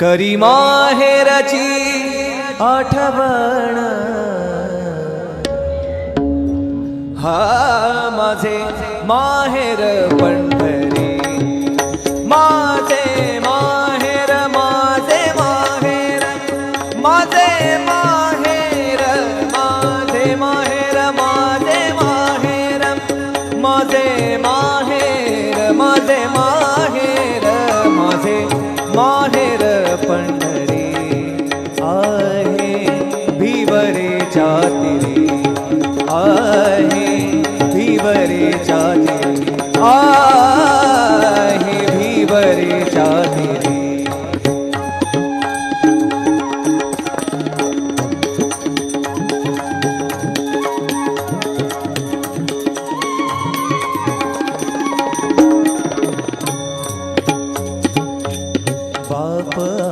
करी माहेरची आठवण. हा माझे माहेर पंढरी. माझे माहेर माझे माहेर. माझे माहेर माझे माहेर माझे माहेर. माझे माहेर माझे माहेर माहेर पंढरी आहे भिवरे जातिरी आहे भिवरे जातिरी आहे भिवरे जातिरी பாப்பா